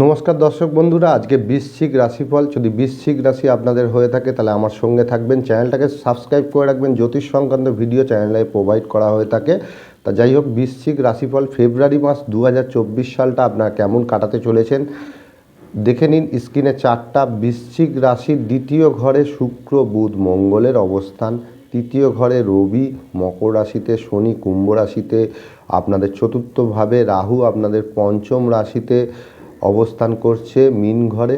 নমস্কার দর্শক বন্ধুরা, আজকে বৃশ্চিক রাশিফল। যদি বৃশ্চিক রাশি আপনাদের হয়ে থাকে, তাহলে আমার সঙ্গে থাকবেন। চ্যানেলটাকে সাবস্ক্রাইব করে রাখবেন। জ্যোতিষ সংক্রান্ত ভিডিও চ্যানেলে প্রোভাইড করা হয়ে থাকে। তা যাই হোক, বৃশ্চিক রাশিফল ফেব্রুয়ারি মাস দু হাজার চব্বিশ সালটা আপনারা কেমন কাটাতে চলেছেন? দেখে নিন স্ক্রিনে চারটা বৃশ্চিক রাশির দ্বিতীয় ঘরে শুক্র, বুধ, মঙ্গলের অবস্থান। তৃতীয় ঘরে রবি, মকর রাশিতে শনি, কুম্ভ রাশিতে আপনাদের চতুর্থভাবে রাহু আপনাদের পঞ্চম রাশিতে। অবস্থান করছে মিন ঘরে।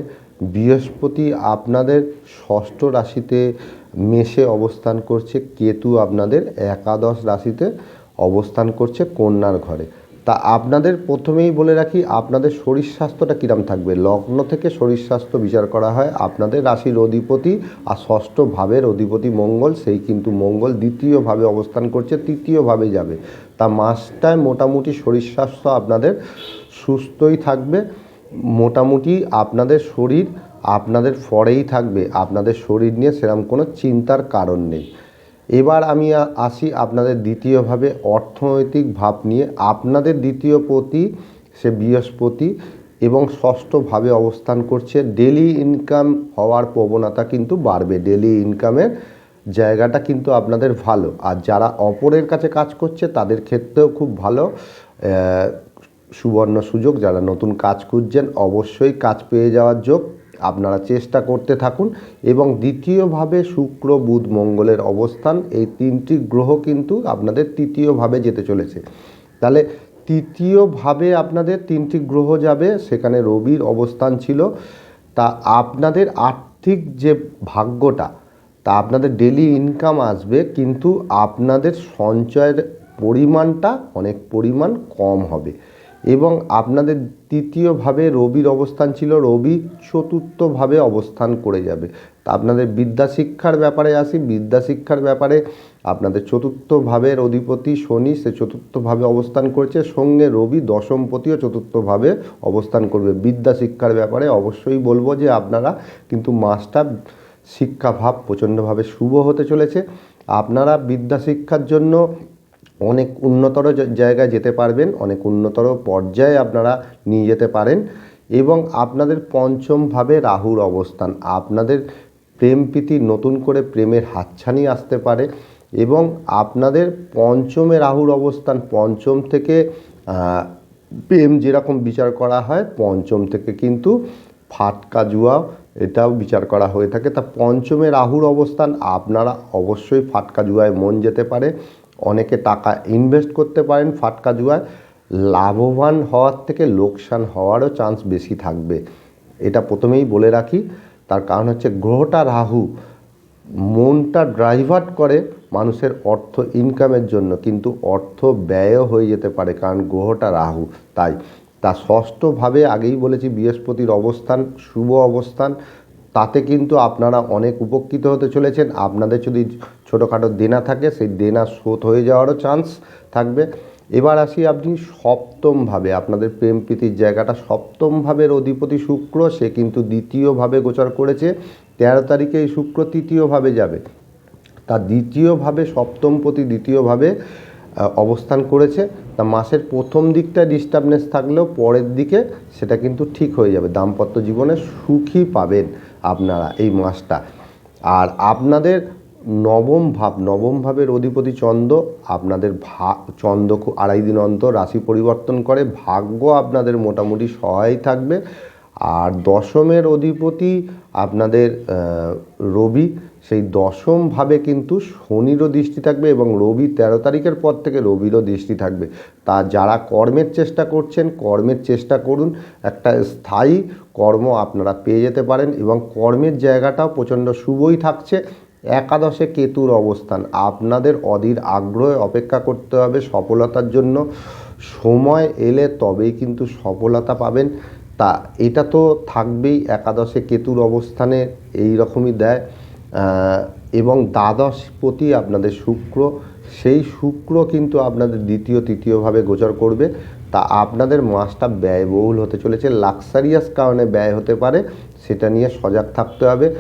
বৃহস্পতি আপনাদের ষষ্ঠ রাশিতে মেষে অবস্থান করছে, কেতু আপনাদের একাদশ রাশিতে অবস্থান করছে কন্যার ঘরে। তা আপনাদের প্রথমেই বলে রাখি, আপনাদের শরীর স্বাস্থ্যটা কীরকম থাকবে? লগ্ন থেকে শরীর স্বাস্থ্য বিচার করা হয় আপনাদের রাশির অধিপতি আর ষষ্ঠ ভাবের অধিপতি মঙ্গল, সেই কিন্তু মঙ্গল দ্বিতীয়ভাবে অবস্থান করছে তৃতীয়ভাবে যাবে। তা মাসটায় মোটামুটি শরীর স্বাস্থ্য আপনাদের সুস্থই থাকবে। মোটামুটি আপনাদের শরীর আপনাদের ফরেই থাকবে। আপনাদের শরীর নিয়ে সেরকম কোনো চিন্তার কারণ নেই। এবার আমি আসি আপনাদের দ্বিতীয়ভাবে অর্থনৈতিক ভাব নিয়ে। আপনাদের দ্বিতীয় পতি সে বৃহস্পতি এবং ষষ্ঠভাবে অবস্থান করছে। ডেলি ইনকাম হওয়ার প্রবণতা কিন্তু বাড়বে। ডেলি ইনকামের জায়গাটা কিন্তু আপনাদের ভালো। আর যারা অপরের কাছে কাজ করছে তাদের ক্ষেত্রেও খুব ভালো। সুবর্ণ সুযোগ, যারা নতুন কাজ খুঁজছেন অবশ্যই কাজ পেয়ে যাওয়ার যোগ। আপনারা চেষ্টা করতে থাকুন। এবং দ্বিতীয়ভাবে শুক্র, বুধ, মঙ্গলের অবস্থান, এই তিনটি গ্রহ কিন্তু আপনাদের তৃতীয়ভাবে যেতে চলেছে। তাহলে তৃতীয়ভাবে আপনাদের তিনটি গ্রহ যাবে, সেখানে রবির অবস্থান ছিল। তা আপনাদের আর্থিক যে ভাগ্যটা, তা আপনাদের ডেলি ইনকাম আসবে, কিন্তু আপনাদের সঞ্চয়ের পরিমাণটা অনেক পরিমাণ কম হবে। এবং আপনাদের তৃতীয়ভাবে রবির অবস্থান ছিল, রবি চতুর্থভাবে অবস্থান করে যাবে। তা আপনাদের বিদ্যা শিক্ষার ব্যাপারে আসি বিদ্যা শিক্ষার ব্যাপারে আপনাদের চতুর্থভাবের অধিপতি শনি, সে চতুর্থভাবে অবস্থান করছে, সঙ্গে রবি দশমপতিও চতুর্থভাবে অবস্থান করবে। বিদ্যা শিক্ষার ব্যাপারে অবশ্যই বলব যে আপনারা কিন্তু মাসটা শিক্ষাভাব প্রচণ্ডভাবে শুভ হতে চলেছে। আপনারা বিদ্যা শিক্ষার জন্য অনেক উন্নতর জায়গায় যেতে পারবেন, অনেক উন্নতর পর্যায়ে আপনারা নিয়ে যেতে পারেন এবং আপনাদের পঞ্চমভাবে রাহুর অবস্থান। আপনাদের প্রেম প্রীতি নতুন করে প্রেমের হাতছানি আসতে পারে এবং আপনাদের পঞ্চমে রাহুর অবস্থান, পঞ্চম থেকে প্রেম যেরকম বিচার করা হয়, পঞ্চম থেকে কিন্তু ফাটকা জুয়া এটাও বিচার করা হয়ে থাকে। তা পঞ্চমে রাহুর অবস্থান, আপনারা অবশ্যই ফাটকা জুয়ায় মন যেতে পারে। অনেকে টাকা ইনভেস্ট করতে পারেন ফাটকা জুয়ায়। লাভবান হওয়ার থেকে লোকসান হওয়ারও চান্স বেশি থাকবে। এটা প্রথমেই বলে রাখি। তার কারণ হচ্ছে গ্রহটা রাহু। মনটা ড্রাইভার্ট করে মানুষের অর্থ ইনকামের জন্য। কিন্তু অর্থ ব্যয়ও হয়ে যেতে পারে কারণ গ্রহটা রাহু। তাই তা ষষ্ঠভাবে আগেই বলেছি, বৃহস্পতির অবস্থান, শুভ অবস্থান। তাতে কিন্তু আপনারা অনেক উপকৃত হতে চলেছেন। আপনাদের যদি ছোটোখাটো দেনা থাকে, সেই দেনা শোধ হয়ে যাওয়ারও চান্স থাকবে। এবার আসি আপনি সপ্তমভাবে, আপনাদের প্রেম প্রীতির জায়গাটা সপ্তমভাবের অধিপতি শুক্র, সে কিন্তু দ্বিতীয়ভাবে গোচর করেছে। তেরো তারিখে এই শুক্র তৃতীয়ভাবে যাবে। তা দ্বিতীয়ভাবে, সপ্তমপতি দ্বিতীয়ভাবে অবস্থান করেছে। তা মাসের প্রথম দিকটা ডিস্টার্বনেস থাকলেও পরের দিকে সেটা কিন্তু ঠিক হয়ে যাবে। দাম্পত্য জীবনে সুখী পাবেন আপনারা এই মাসটা। আর আপনাদের নবম ভাব, নবম ভাবের অধিপতি চন্দ্র আপনাদের ভা, চন্দ্র আড়াই দিন অন্তর রাশি পরিবর্তন করে ভাগ্য আপনাদের মোটামুটি সহায় থাকবে। আর দশমের অধিপতি আপনাদের রবি সেই দশমভাবে কিন্তু শনিরও দৃষ্টি থাকবে এবং রবি তেরো তারিখের পর থেকে রবিরও দৃষ্টি থাকবে। তা যারা কর্মের চেষ্টা করছেন, কর্মের চেষ্টা করুন। একটা স্থায়ী কর্ম আপনারা পেয়ে যেতে পারেন এবং কর্মের জায়গাটাও প্রচণ্ড শুভই থাকছে। একাদশে কেতুর অবস্থান। আপনাদের অধীর আগ্রহে অপেক্ষা করতে হবে সফলতার জন্য। সময় এলে তবেই কিন্তু সফলতা পাবেন। তা এটা তো থাকবেই একাদশে কেতুর অবস্থানে। এই রকমই দেয়। এবং দ্বাদশ প্রতি আপনাদের শুক্র, সেই শুক্র কিন্তু আপনাদের দ্বিতীয়, তৃতীয়ভাবে গোচর করবে। তা আপনাদের মাসটা ব্যয়বহুল হতে চলেছে, লাক্সারিয়াস কারণে ব্যয় হতে পারে, সেটা নিয়ে সজাগ থাকতে হবে।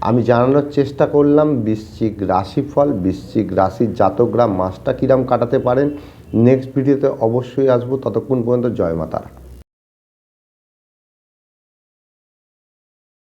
আমি জানানোর চেষ্টা করলাম, বৃশ্চিক রাশিফল, বৃশ্চিক রাশির জাতকরা মাসটা কিরাম কাটাতে পারেন? নেক্সট ভিডিওতে অবশ্যই আসব, ততক্ষণ পর্যন্ত জয় মাতারা।